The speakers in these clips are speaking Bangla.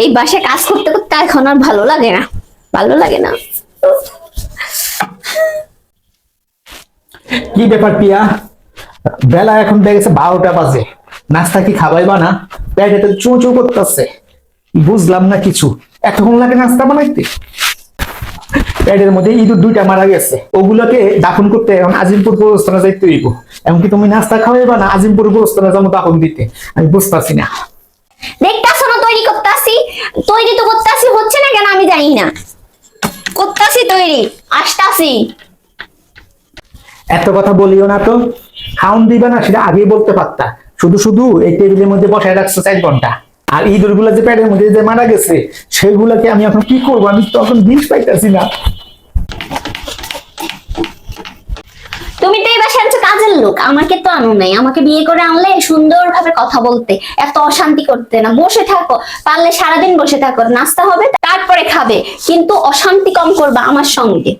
এই বাসায় কাজ করতে করতে এখন আর ভালো লাগে না। ভালো লাগে না। কি ব্যাপার পিয়া? বেলা এখন দেখেছে বারোটা বাজে। নাস্তা কি খাবাইবা না? পেটে তো চুঁ চুঁ করতেছে। বুঝলাম না কিছু। এতক্ষণ লাগে নাস্তা বানাইতে? পেটের মধ্যে ইঁদুর দুইটা মারা গেছে। ওগুলোকে দাফন করতে এখন আজিমপুর গোরস্থানে যাইতে হইব। এমনকি তুমি নাস্তা খাওয়াইবা না আজিমপুর গোরস্থানে যাব দাফন দিতে? আমি বুঝতেছি না। দেখতাছো না তৈরি তৈরি তো হচ্ছে না কেন আমি জানি না। তৈরি, আসতাছি। এত কথা বলিও না তো। খাউন দিবা না, সেটা আগেই বলতে পারতা। শুধু শুধু এই টেবিলের মধ্যে বসায় রাখছো চার ঘণ্টা। আর ইঁদুরগুলো যে পেটের মধ্যে যে মারা গেছে, সেগুলোকে আমি এখন কি করব? আমি তো এখন বিষ পাইতেছি না তুমি তো এই বাসায় আনছো কাজের লোক, আমাকে তো আনো নাই। আমাকে বিয়ে করে আনলে সুন্দরভাবে কথা বলতে, এত অশান্তি করতে না। বসে থাকো, পারলে সারাদিন বসে থাকো, নাস্তা হবে, তারপরে খাবে। কিন্তু অশান্তি কম করবা আমার সঙ্গে।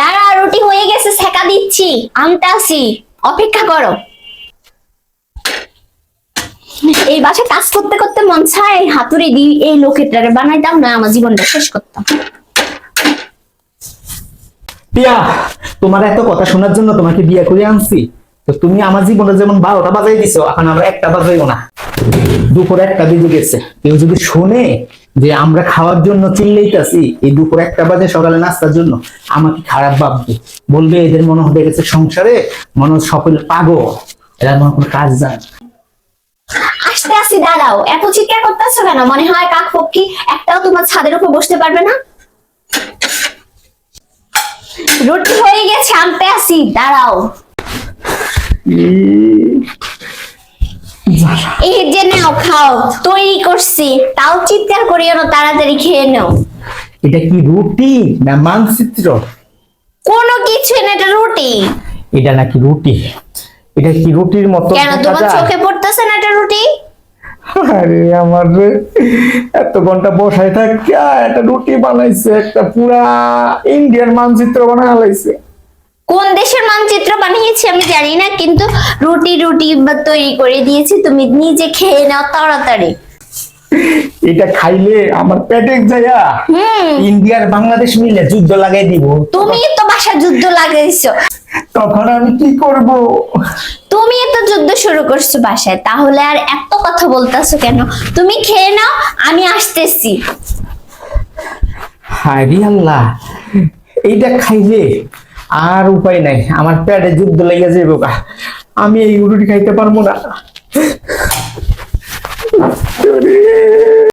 দাঁড়া, রুটি হয়ে গেছে সেকা দিচ্ছি, আনতে আসি। অপেক্ষা করো। এই বাসায় কাজ করতে করতে মন চায় হাতুড়ি দি, এই লোকেটারে বানাইতাম না, আমার জীবনটা শেষ করতাম। পিয়া, তোমার এত কথা শোনার জন্য তোমাকে বিয়ে করে আনছি। তো তুমি আমার জীবনে যেমন বারোটা বাজাই দিছো, এখন আমরা একটা বাজাইও না। দুপুর একটা বেজে গেছে। কেউ যদি শোনে যে আমরা খাওয়ার জন্য চিল্লাইতেছি, এই দুপুর একটা বাজে সকালে নাস্তার জন্য, আমাকে খারাপ ভাববে। বলবে, এদের মনে হবে গেছে সংসারে, মনে সকল পাগল। এরা মনে কোনো কাজ জানে। আসতে আসতে দাঁড়াও। এত চিৎকার করতেছো কেন? মনে হয় কাক পক্ষী একটাও তোমার ছাদের উপর বসতে পারবে না? রুটি হয়ে গেছে, আনতে আসি। দাঁড়াও। এই যে নাও খাও। তৈরি করছি। তাও চিৎকার করিও না তাড়াতাড়ি খেয়ে নাও। এটা কি রুটি না মানচিত্র? কোনো কিছু না এটা রুটি। এটা নাকি রুটি? এটা কি রুটির মতো কেন তোমার চোখে পড়তেছে না এটা রুটি? আরে আমার এত ঘণ্টা বসায় থাকিয়া একটা রুটি বানাইছে একটা পুরা ইন্ডিয়ান মানচিত্র বানায় হালাইছে কোন দেশের মানচিত্র বানিয়েছি আমি জানি না কিন্তু রুটি রুটি তৈরি করে দিয়েছি তুমি নিজে খেয়ে নাও তাড়াতাড়ি। এটা খাইলে আমার পেটে হুম। ইন্ডিয়ার বাংলাদেশ মিলে যুদ্ধ লাগাই দিব। তুমি তো বাসা যুদ্ধ লাগাইছো। তখন আমি কি করব? তুমি তো যুদ্ধ শুরু করছ বাসায় তাহলে আর এত কথা বলতেছো কেন? তুমি খেয়ে নাও আমি আসতেছি। হারি আল্লাহ এইটা খাইলে আর উপায় নাই আমার পেটে যুদ্ধ লেগে যাবে গা। আমি এই রুটি খাইতে পারব না।